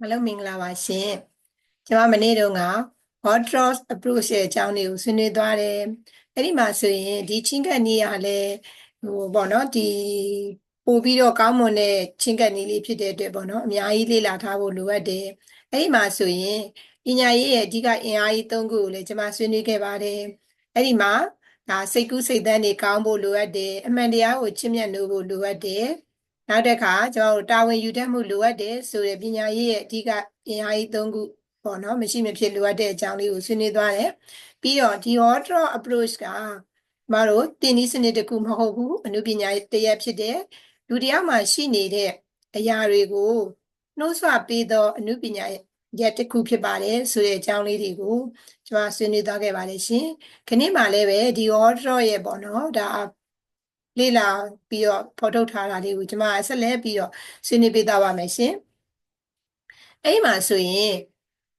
အားလုံးမင်္ဂလာပါရှင်ကျွန်မမနေ့တုန်းက hot cross approach ရဲ့အကြောင်းတွေကိုဆွေးနွေးသွားတယ်အဲ့ဒီမှာဆိုရင်ဒီချင်းကပ်နည်းကလည်းဟိုပေါ့နော်ဒီပို့ပြီးတော့ကောင်းမွန်တဲ့ချင်းကပ်နည်းလေးဖြစ်တဲ့အတွက်ပေါ့နော်အများကြီးလေ့လာထားဖို့လိုအပ်တယ်အဲ့ဒီမှာဆိုရင်ပညာရေးရဲ့အဓိကအင်အားကြီး၃ခုကိုလည်းကျွန်မဆွေးနွေးခဲ့ပါတယ်အဲ့ဒီမှာဒါစိတ်ကူးစိတ်သန်းတွေကောင်းဖို့လိုအပ်တယ်အမှန်တရားကိုချစ်မြတ်နိုးဖို့လိုအပ်တယ် နောက်တစ်ခါကျွန်တော်တို့တာဝန်ယူတတ်မှုလိုအပ်တယ်ဆိုတဲ့ပညာရေးရဲ့အဓိကအင်အားကြီး၃ခုပေါ့နော်မရှိမဖြစ်လိုအပ်တဲ့အကြောင်းလေးကိုဆွေးနွေးသွားတယ်ပြီးတော့ဒီ order approach ကမတို့တင်နည်းစနစ်တစ်ခုမဟုတ်ဘူးအနုပညာတစ်ရပ်ဖြစ်တဲ့လူတစ်ယောက်မှာရှိနေတဲ့အရာတွေကိုနှိုးဆွပေးသောအနုပညာရက်တစ်ခုဖြစ်ပါတယ်ဆိုတဲ့အကြောင်းလေးတွေကိုကျွန်မဆွေးနွေးသွားခဲ့ပါတယ်ရှင်ခဏမှလည်းပဲဒီ order ရဲ့ပေါ့နော်ဒါ လေ့လာပြီးတော့ဖော်ထုတ်ထားတာလေးကိုကျွန်မဆက်လက်ပြီးတော့ဆွေးနွေးပေးသွားပါမယ်ရှင်အဲ့ဒီမှာဆိုရင်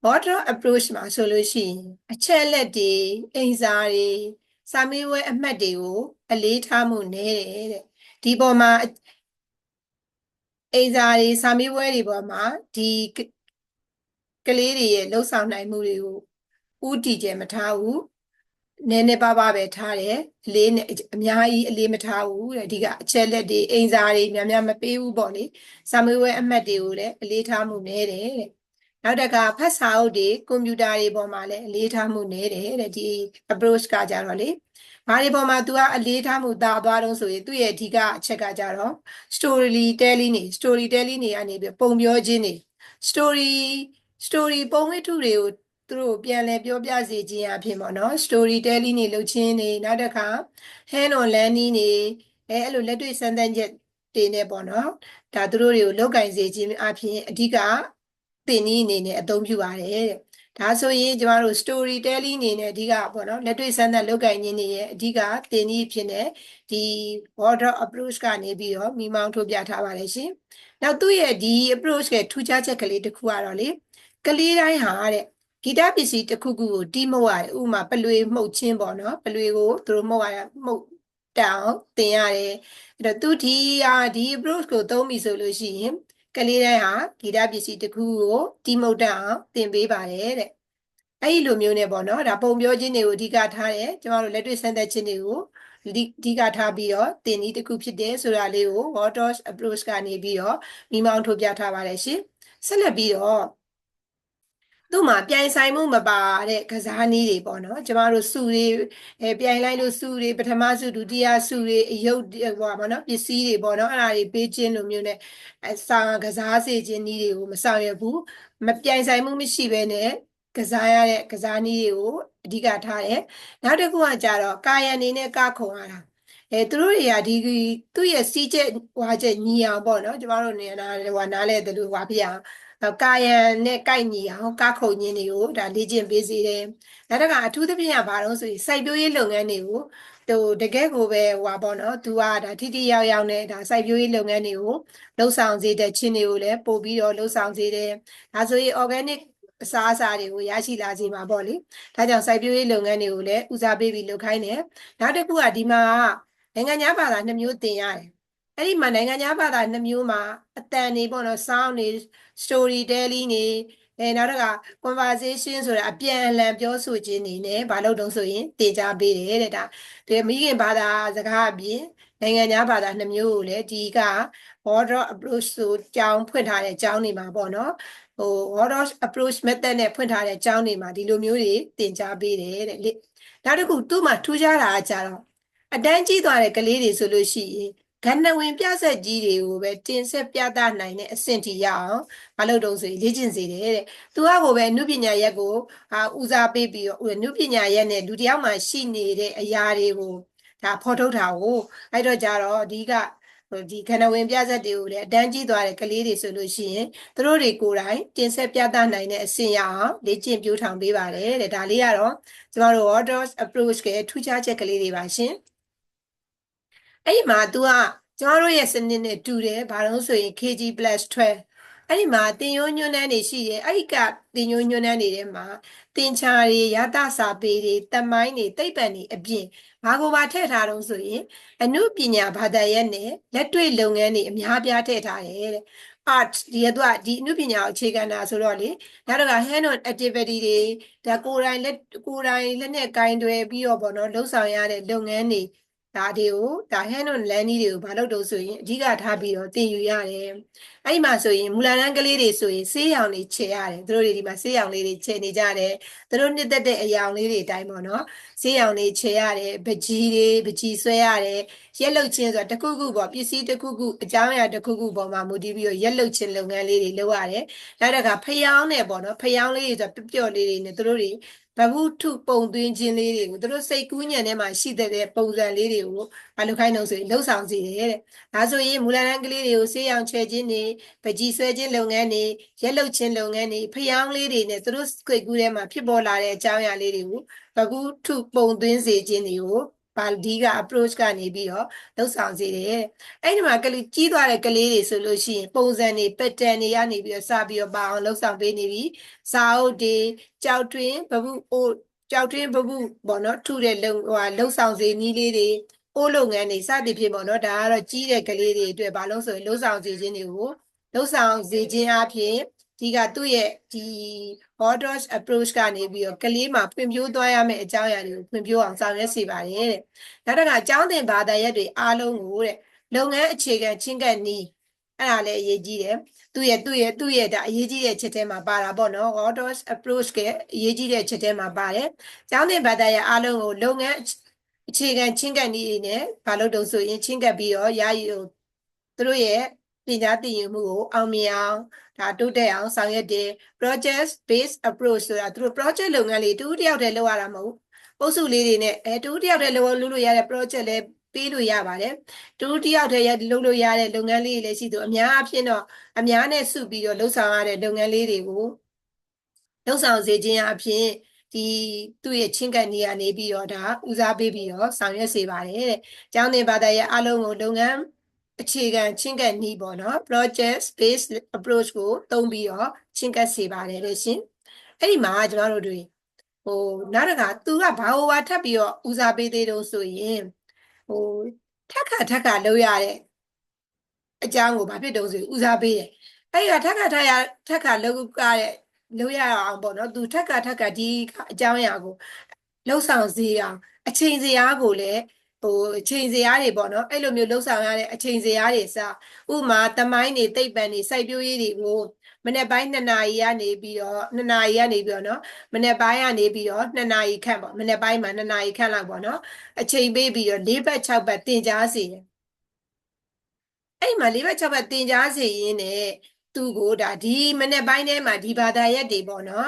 border approach မှာဆိုလို့ရှိရင်အချက်လက်တွေအိမ်စာတွေစာမေးပွဲအမှတ်တွေကို အလေးထားမှုနည်းတယ်တဲ့ဒီပေါ်မှာအိမ်စာတွေစာမေးပွဲတွေပေါ်မှာဒီကလေးတွေရဲ့လှုပ်ဆောင်နိုင်မှုတွေကိုဥတီကျမထားဘူး နည်းနည်းပါးပါးပဲထားတယ်အလေးနဲ့အများကြီးအလေးမထားဘူးတဲ့ဒီကအချက်လက်တွေအိမ်စာတွေများများမပေးဘူးပေါ့လေစာမေးပွဲအမှတ်တွေကိုလည်းအလေးထားမှုနည်းတယ်တဲ့နောက်တကဖတ်စာအုပ်တွေကွန်ပျူတာတွေပေါ်မှာလည်းအလေးထားမှုနည်းတယ်တဲ့ဒီ approach ကကြတော့လေဘာတွေပေါ်မှာ तू ကအလေးထားမှုတာသွားတော့ဆိုရင်သူ့ရဲ့အဓိကအချက်ကကြတော့ story telling နေ story telling နေကနေပြီးပုံပြောခြင်းနေ story story ပုံဝိထုတွေကို သူတို့ပြန်လဲပြောပြစေခြင်းအဖြစ်ပေါ့နော် story telling နေလုပ်ခြင်းနေနောက်တစ်ခါ hand on learning နေအဲအဲ့လိုလက်တွေ့စမ်းသပ်ချက်တွေနဲ့ပေါ့နော်ဒါသူတို့တွေကိုလောက်ကင်စေခြင်းအဖြစ်အဓိကသင်နည်းအနေနဲ့အသုံးပြုပါတယ်တဲ့ဒါဆိုရင်ကျမတို့ story telling အနေနဲ့အဓိကပေါ့နော်လက်တွေ့စမ်းသပ်လောက်ကင်ခြင်းတွေရဲ့အဓိကသင်နည်းဖြစ်နေဒီ border approach ကနေပြီးတော့မိမောင်းထုတ်ပြထားပါတယ်ရှင်နောက်သူ့ရဲ့ဒီ approach ရဲ့ထူးခြားချက်ကလေးတစ်ခုကတော့လေကလေးတိုင်းဟာတဲ့ ဂီတပစ္စည်းတစ်ခုခုကိုတီးမှုရတယ်ဥမာပလွေမှုတ်ချင်းပေါ့နော်ပလွေကိုသူတို့မှုတ်ရမှုတ်တောင်တင်ရတယ်အဲ့တော့သူဒီဟာဒီ approach ကိုသုံးပြီဆိုလို့ရှိရင်ကလေးတိုင်းဟာဂီတပစ္စည်းတစ်ခုကိုတီးမှုတ်တအောင်သင်ပေးပါတယ်တဲ့အဲ့ဒီလိုမျိုးနဲ့ပေါ့နော်ဒါပုံပြောခြင်းတွေကိုအဓိကထားတယ်ကျမတို့လက်တွေ့စမ်းသပ်ခြင်းတွေကိုအဓိကထားပြီးတော့သင်နည်းတစ်ခုဖြစ်တယ်ဆိုတာလေးကို Water approach ကနေပြီးတော့မိမောင်းထုတ်ပြထားပါတယ်ရှင်ဆက်လက်ပြီးတော့ သူ့မှာပြိုင်ဆိုင်မှုမပါတဲ့ကစားနည်းတွေပေါ့နော်ကျမတို့စုတွေအဲပြိုင်လိုက်လို့စုတွေပထမစုဒုတိယစုတွေအယုတ်ဟောပါနော်ပစ္စည်းတွေပေါ့နော်အဲ့ဒါတွေပေးခြင်းလိုမျိုးနဲ့အစာကစားစေခြင်းနည်းတွေကိုမဆောင်ရွက်ဘူးမပြိုင်ဆိုင်မှုမရှိဘဲနဲ့ကစားရတဲ့ကစားနည်းတွေကိုအဓိကထားတယ်နောက်တစ်ခုကကြတော့ကာယံနေနဲ့ကခုံရတာအဲသူတို့တွေကဒီသူ့ရဲ့စီးချက်ဟွာချက်ညီအောင်ပေါ့နော်ကျမတို့နေနာဟွာနားလဲတယ်လို့ဟွာပြအောင် ကာယံနဲ့ကိုက်ညီအောင်ကားခုံခြင်းတွေကိုဒါလေ့ကျင့်ပေးစေတယ်။နောက်တစ်ခါအထူးသဖြင့်ကဘာလို့ဆိုရင်စိုက်ပျိုးရေးလုပ်ငန်းတွေကိုသူတကယ်ကိုပဲဟွာပေါ့နော်။ तू ကဒါထိထိရောက်ရောက်နဲ့ဒါစိုက်ပျိုးရေးလုပ်ငန်းတွေကိုလှုပ်ဆောင်စေတဲ့ခြင်းတွေကိုလည်းပို့ပြီးတော့လှုပ်ဆောင်စေတယ်။ဒါဆိုရင် organic အစားအစာတွေကိုရရှိလာစေမှာပေါ့လေ။ဒါကြောင့်စိုက်ပျိုးရေးလုပ်ငန်းတွေကိုလည်းဦးစားပေးပြီးလုပ်ခိုင်းတယ်။နောက်တစ်ခုကဒီမှာနိုင်ငံခြားဘာသာနှစ်မျိုးသင်ရတယ်။ အဲ့ဒီမှာနိုင်ငံခြားဘာသာနှစ်မျိုးမှာအတန်နေပေါ့နော် sound နေ story telling နေအဲနောက်တော့က conversation ဆိုတာအပြန်အလှန်ပြောဆိုခြင်းနေနဲ့ဘာလို့တုံးဆိုရင်တင် जा ပေးတယ်တဲ့ဒါဒီမိခင်ဘာသာစကားအပြင်နိုင်ငံခြားဘာသာနှစ်မျိုးကိုလည်းဒီက border approach ဆိုကြောင်းဖွင့်ထားတဲ့ကြောင်းနေမှာပေါ့နော်ဟို border approach method နဲ့ဖွင့်ထားတဲ့ကြောင်းနေမှာဒီလိုမျိုးတွေတင် जा ပေးတယ်တဲ့နောက်တစ်ခုသူ့မှာထူးခြားတာကကြတော့အတန်းကြီးသွားတဲ့ကလေးတွေဆိုလို့ရှိရင် ကဏ္ဍဝင်ပြဆက်ကြီးတွေကိုပဲတင်ဆက်ပြသနိုင်တဲ့အဆင့်ထိရအောင်မလုပ်တော့ဆိုလေ့ကျင့်စေတယ်တဲ့။သူကကိုပဲနုပညာရက်ကိုဟာဦးစားပေးပြီးတော့နုပညာရက်နဲ့လူတစ်ယောက်မှရှိနေတဲ့အရာတွေကိုဒါဖော်ထုတ်တာကိုအဲ့တော့ကြတော့ဒီကဒီခဏဝင်ပြဆက်တွေကိုလည်းအတန်းကြီးသွားတဲ့ကလေးတွေဆိုလို့ရှိရင်သူတို့တွေကိုယ်တိုင်တင်ဆက်ပြသနိုင်တဲ့အဆင့်ရအောင်လေ့ကျင့်ပြိုးထောင်ပေးပါတယ်တဲ့ဒါလေးကတော့ကျမတို့ orders approach ကထူးခြားချက်ကလေးတွေပါရှင်။ အဲ့ဒီမှာ तू ကကျွန်တော်တို့ရဲ့စနစ်နဲ့တူတယ်ဘာလို့ဆိုရင် kg + 12အဲ့ဒီမှာတင်ယိုးညွန်းနှန်းတွေရှိတယ်အဲ့ဒီကတင်ယိုးညွန်းနှန်းတွေထဲမှာတင်ချာတွေရတစာပေတွေတမိုင်းတွေတိတ်ပံတွေအပြင်ဘာကိုပါထည့်ထားတော့ဆိုရင်အနုပညာဘာသာရပ်နဲ့လက်တွေ့လုပ်ငန်းတွေအများပြားထည့်ထားတယ်တဲ့ art ဒီကတော့ဒီအနုပညာကိုအခြေခံတာဆိုတော့လေနောက်တော့ hand on activity တွေဒါကိုယ်တိုင်လက်ကိုယ်တိုင်လက်နဲ့ကင်တွယ်ပြီးတော့ဗောနော်လှုပ်ဆောင်ရတဲ့လုပ်ငန်းတွေ ဒါတွေကိုဒါ hand on learning တွေကိုဘာလုပ်တော့ဆိုရင်အဓိကထားပြီးတော့သင်ယူရတယ်အဲ့ဒီမှာဆိုရင်မူလတန်းကလေးတွေဆိုရင်ဆေးရောင်တွေခြေရတယ်သူတို့တွေဒီမှာဆေးရောင်လေးတွေခြေနေကြတယ်သူတို့နှစ်သက်တဲ့အယောင်လေးတွေအတိုင်းပေါ့နော်ဆေးရောင်တွေခြေရတယ်ပကြီးတွေပကြီးဆွဲရတယ်ရက်လုတ်ချင်းဆိုတာတစ်ခုခုပေါ့ပစ္စည်းတစ်ခုခုအကြောင်းအရာတစ်ခုခုပေါ်မှာမူတည်ပြီးတော့ရက်လုတ်ချင်းလုပ်ငန်းလေးတွေလုပ်ရတယ်နောက်တစ်ခါဖျောင်းနဲ့ပေါ့နော်ဖျောင်းလေးတွေဆိုပျော့လေးတွေနဲ့သူတို့တွေ ဗဟုထုပုံသွင်းခြင်းလေးတွေကိုသူတို့စိတ်ကူးညံထဲမှာရှိတဲ့ပုံစံလေးတွေကိုဘာလို့ခိုင်းတော့ဆိုရင်လှုပ်ဆောင်စေတယ်တဲ့ဒါဆိုရင်မူလတန်းကလေးတွေကိုဆေးရောင်ချဲခြင်းတွေပကြီးဆွဲခြင်းလုပ်ငန်းတွေရက်လုတ်ခြင်းလုပ်ငန်းတွေဖျောင်းလေးတွေနဲ့သူတို့စိတ်ကူးထဲမှာဖြစ်ပေါ်လာတဲ့အကြောင်းအရာလေးတွေကိုဗဟုထုပုံသွင်းစေခြင်းတွေကို ပါဒီက approach ကနေပြီးတော့လှုပ်ဆောင်စေတယ်အဲ့ဒီမှာကလေးကြီးသွားတဲ့ကလေးတွေဆိုလို့ရှိရင်ပုံစံတွေ pattern တွေကနေပြီးတော့စပြီးတော့ပါအောင်လှုပ်ဆောင်ပေးနေပြီစာအုပ်တွေကြောက်တွင်ဘဘူးအိုးကြောက်တွင်ဘဘူးပေါ့နော်ထုတဲ့လုံဟိုလှုပ်ဆောင်စေနည်းလေးတွေအိုးလုပ်ငန်းတွေစသည်ဖြင့်ပေါ့နော်ဒါကတော့ကြီးတဲ့ကလေးတွေအတွက်ဘာလို့ဆိုရင်လှုပ်ဆောင်စေခြင်းတွေကိုလှုပ်ဆောင်စေခြင်းအပြင် ဒီကသူ့ရဲ့ဒီ Hordos approach ကနေပြီးတော့ကလေးမှာဖွံ့ဖြိုးသွားရမယ့်အကြောင်းအရာတွေကိုဖွံ့ဖြိုးအောင်ဆောင်ရွက်စေပါတယ်တဲ့။နောက်တစ်ခါအကြောင်းသင်ဘာသာရပ်တွေအားလုံးကိုတဲ့လုပ်ငန်းအခြေခံချင်းကပ်နည်းအဲ့ဒါလည်းအရေးကြီးတယ်။သူ့ရဲ့သူ့ရဲ့သူ့ရဲ့ဒါအရေးကြီးတဲ့ချက်ထဲမှာပါတာပေါ့နော်။ Hordos approach ကအရေးကြီးတဲ့ချက်ထဲမှာပါတယ်။ကျောင်းသင်ဘာသာရပ်အားလုံးကိုလုပ်ငန်းအခြေခံချင်းကပ်နည်းတွေနဲ့ဘာလို့တုံးဆိုရင်ချင်းကပ်ပြီးတော့ယာယီသူတို့ရဲ့ ပညာသင်ယူမှုကိုအောင်မြင်အောင်ဒါတိုးတက်အောင်ဆောင်ရွက်တယ် project based approach ဆိုတာသူတို့ project လုပ်ငန်းလေးတူတယောက်တည်းလုပ်ရတာမဟုတ်ပုစုလေးတွေနဲ့အဲတူတယောက်တည်းလုပ်လို့လို့ရတဲ့ project လည်းပေးလို့ရပါတယ်တူတယောက်တည်းရလုပ်လို့ရတဲ့လုပ်ငန်းလေးတွေလည်းရှိသူအများအဖြစ်တော့အများနဲ့စုပြီးတော့လှုပ်ဆောင်ရတဲ့လုပ်ငန်းလေးတွေကိုလှုပ်ဆောင်စေခြင်းအဖြစ်ဒီသူ့ရဲ့ချင်းကပ်နေရနေပြီးတော့ဒါဦးစားပေးပြီးတော့ဆောင်ရွက်စေပါတယ်တဲ့။ကျောင်းသင်ဘာသာရဲ့အလုံးကိုလုပ်ငန်း အခြေခံချင်းကပ်နည်းပေါ့နော် project based approach ကိုသုံးပြီးတော့ချင်းကပ်စေပါတယ်လေရှင်အဲ့ဒီမှာကျွန်တော်တို့တွေဟိုနောက်တကသူကဘာဟိုပါထပ်ပြီးတော့ဦးစားပေးသေးတော့ဆိုရင်ဟိုထက်ခါထက်ခါလုပ်ရတဲ့အကြောင်းကိုဘာဖြစ်တုံးဆိုဦးစားပေးတယ်အဲ့ဒီကထက်ခါထက်ရထက်ခါလုပ်ရတဲ့လုပ်ရအောင်ပေါ့နော်သူထက်ခါထက်ခါဒီအကြောင်းအရာကိုလှုပ်ဆောင်စေအောင်အချိန်စရာကိုလည်း ဟိုအချိန်စရာတွေပေါ့နော်အဲ့လိုမျိုးလှုပ်ဆောင်ရတဲ့အချိန်စရာတွေစဥမာတမိုင်းတွေတိတ်ပံတွေစိုက်ပျိုးရေးတွေကိုမနေ့ပိုင်း2နာရီကနေပြီးတော့2နာရီကနေပြီးတော့နော်မနေ့ပိုင်းကနေပြီးတော့2နာရီခန့်ပေါ့မနေ့ပိုင်းမှာ2နာရီခန့်လောက်ပေါ့နော်အချိန်ပေးပြီးတော့၄ဘက်6ဘက်တင်ကြားစေတယ်အဲ့မှာ၄ဘက်6ဘက်တင်ကြားစေရင်းနဲ့သူ့ကိုဒါဒီမနေ့ပိုင်းထဲမှာဒီဘာသာရက်တွေပေါ့နော်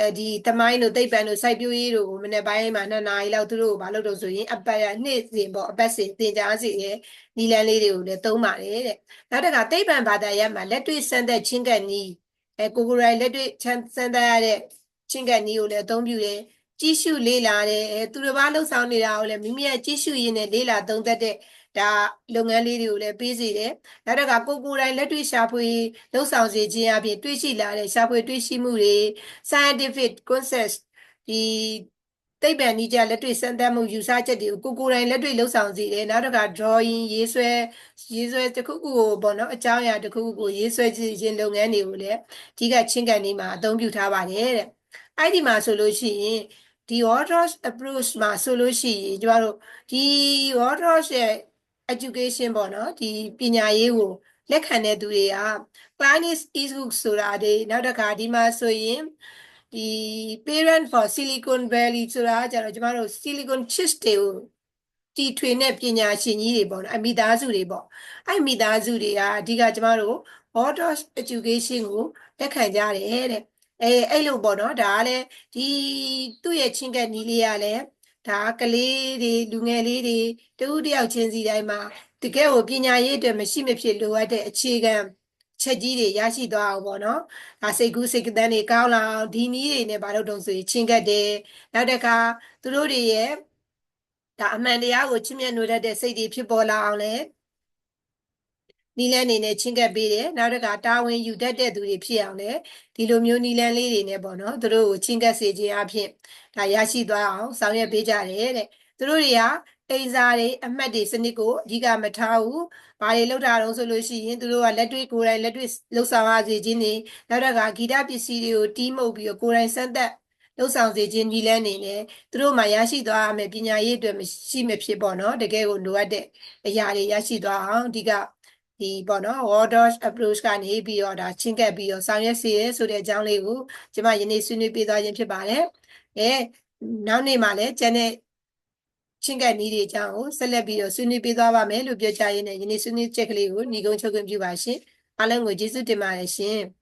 အဲဒီတမိုင်းတို့တိတ်ပံတို့စိုက်ပျိုးရေးတို့ကိုမနေ့ပိုင်းမှာနှစ်နာရီလောက်သူတို့ကိုမလုပ်တော့ဆိုရင်အပတ်ရနှစ်စဉ်ပေါ့အပတ်စဉ်တင်ကြားစီရဲ့နီလန်းလေးတွေကိုလည်းသုံးပါတယ်တဲ့နောက်တစ်ခါတိတ်ပံဘာသာရပ်မှာလက်တွေ့စမ်းသက်ချင်းကပ်နီးအဲကိုကိုရိုင်လက်တွေ့စမ်းသက်ရတဲ့ချင်းကပ်နီးကိုလည်းအသုံးပြုတယ်ကြည့်ရှုလေ့လာတယ်အဲသူတစ်ပါးလှုပ်ဆောင်နေတာကိုလည်းမိမိရဲ့ကြည့်ရှုရင်းနဲ့လေ့လာသုံးသပ်တဲ့ ဒါလုပ်ငန်းလေးတွေကိုလည်းပေးစီတယ်။နောက်တစ်ခါကိုကိုယ်တိုင်လက်တွေ့ရှာဖွေလှုပ်ဆောင်စေခြင်းအပြင်တွေ့ရှိလာတဲ့ရှာဖွေတွေ့ရှိမှုတွေ scientific concept ဒီသိပ္ပံနည်းကျလက်တွေ့စမ်းသပ်မှုယူဆချက်တွေကိုကိုကိုယ်တိုင်လက်တွေ့လှုပ်ဆောင်စေတယ်နောက်တစ်ခါ drawing ရေးဆွဲရေးဆွဲတစ်ခုခုကိုပေါ့နော်အကြောင်းအရာတစ်ခုခုကိုရေးဆွဲခြင်းလုပ်ငန်းတွေကိုလည်းဒီကချင်းကန်ဒီမှာအသုံးပြုထားပါတယ်တဲ့အဲ့ဒီမှာဆိုလို့ရှိရင်ဒီ Waters approach မှာဆိုလို့ရှိရင်ကျမတို့ဒီ Waters ရဲ့ education ပေါ့နော်ဒီပညာရေးကိုလက်ခံတဲ့သူတွေက Chinese ebook ဆိုတာတွေနောက်တစ်ခါဒီမှာဆိုရင်ဒီ parent for Silicon Valley ဆိုတာကျတော့ကျမတို့ Silicon Chips တွေကိုတီထွင်တဲ့ပညာရှင်ကြီးတွေပေါ့နော်အမိသားစုတွေပေါ့အဲ့မိသားစုတွေကအဓိကကျမတို့ Auto Education ကိုလက်ခံကြတယ်တဲ့အဲအဲ့လိုပေါ့နော်ဒါကလည်းဒီသူ့ရဲ့ချင်းကပ်နီးလေးကလည်း ဒါကလေးတွေလူငယ်လေးတွေတဦးတယောက်ချင်းစီတိုင်းမှာတကယ်ကိုပညာရေးအတွက်မရှိမဖြစ်လိုအပ်တဲ့အခြေခံချက်ကြီးတွေရရှိသွားအောင်ပေါ့နော်။ဒါစိတ်ကူးစိတ်ကတန်းတွေကောင်းလာအောင်ဒီနည်းတွေနဲ့ဘာလို့တုံးဆိုရင်ချင်းကတ်တယ်။နောက်တစ်ခါသူတို့တွေရဲ့ဒါအမှန်တရားကိုချစ်မြတ်နိုးတတ်တဲ့စိတ်တွေဖြစ်ပေါ်လာအောင်လဲန နီလန်းနေနဲ့ချင်းကပ်ပေးတယ်နောက်တစ်ခါတာဝန်ယူတတ်တဲ့သူတွေဖြစ်အောင်လဲဒီလိုမျိုးနီလန်းလေးတွေနဲ့ပေါ့နော်သူတို့ကိုချင်းကပ်စေခြင်းအဖြစ်ဒါရရှိသွားအောင်ဆောင်ရွက်ပေးကြတယ်တဲ့သူတို့တွေကအိမ်စာတွေအမှတ်တွေစနစ်ကိုအဓိကမထားဘူးဘာတွေလောက်တာတော့ဆိုလို့ရှိရင်သူတို့ကလက်တွေ့ကိုယ်တိုင်လက်တွေ့လှုပ်ဆောင်ရစေခြင်းတွေနောက်တစ်ခါဂီတပစ္စည်းတွေကိုတီးမှုတ်ပြီးတော့ကိုယ်တိုင်စမ်းသက်လှုပ်ဆောင်စေခြင်းဒီလန်းနေနဲ့သူတို့မှရရှိသွားရမယ်ပညာရေးအတွက်မရှိမဖြစ်ပေါ့နော်တကယ်ကိုလိုအပ်တဲ့အရာတွေရရှိသွားအောင်အဓိက ဒီပေါ့နော် Worders approach ကနေပြီးတော့ဒါချင်းကပ်ပြီးတော့ဆောင်ရွက်စေရဆိုတဲ့အကြောင်းလေးကိုကျွန်မယနေ့ဆွေးနွေးပေးသွားခြင်းဖြစ်ပါတယ်။အဲနောက်နေ့မှာလည်းကျန်တဲ့ချင်းကပ်နည်းတွေအကြောင်းကိုဆက်လက်ပြီးတော့ဆွေးနွေးပေးသွားပါမယ်လို့ပြောကြရင်းနဲ့ယနေ့ဆွေးနွေးချက်ကလေးကိုညီကုန်းချုပ်ခွင့်ပြုပါရှင်။အားလုံးကိုကျေးဇူးတင်ပါတယ်ရှင်။